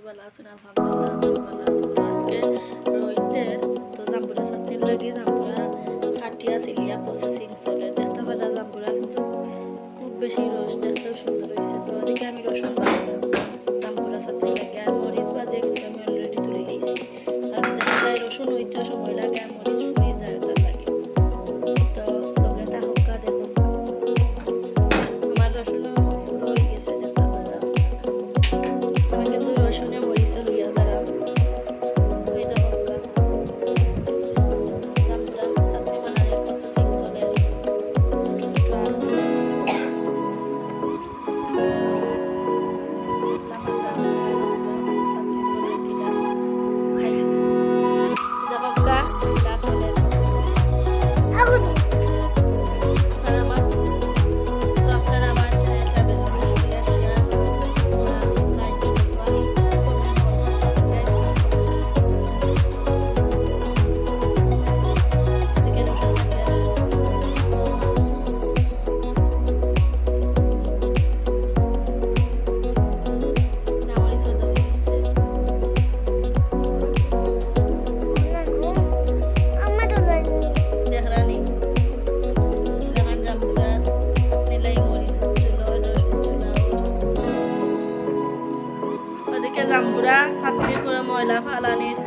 আমি ভালো আজকে রোহিতের তো জাম্বুরা চাটনির লাগে জাম্বুরা খাটিয়া সিলিয়া প্রসেসিং চলে দেখতে পারা জাম্বুরা কিন্তু খুব বেশি রস দেখতেও সুন্দর হয়েছে তো ওদিকে আমি রসুন জাম্বুরা চাটনির বাজে কিন্তু আমি অলরেডি রসুন হইতে সময় লাগে আর জাম্বুরা ছাত্রীর করে ময়লা ফালানির